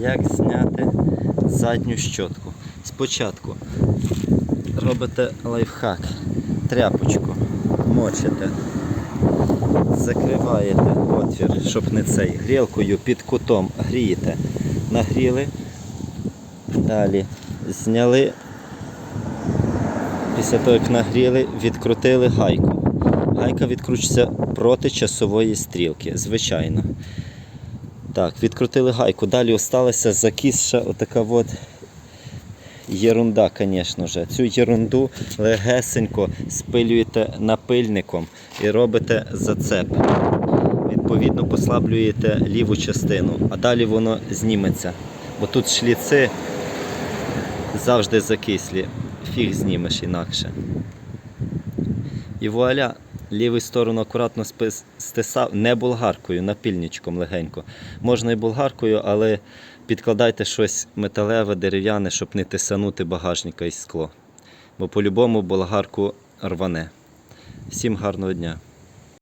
Як зняти задню щотку? Спочатку робите лайфхак, тряпочку, мочите, закриваєте отвір, щоб не цей, грілкою під кутом грієте, нагріли, далі зняли, після того як нагріли, відкрутили гайку. Гайка відкручується проти часової стрілки, звичайно. Так, відкрутили гайку. Далі осталася закисша отака от єрунда, звісно ж. Цю єрунду легесенько спилюєте напильником і робите зацеп. Відповідно, послаблюєте ліву частину, а далі воно зніметься. Бо тут шліци завжди закислі. Фіг знімеш інакше. І вуаля, ліву сторону акуратно стисав, не болгаркою, напільничком легенько. Можна і болгаркою, але підкладайте щось металеве, дерев'яне, щоб не тисанути багажника і скло. Бо по-любому болгарку рване. Всім гарного дня!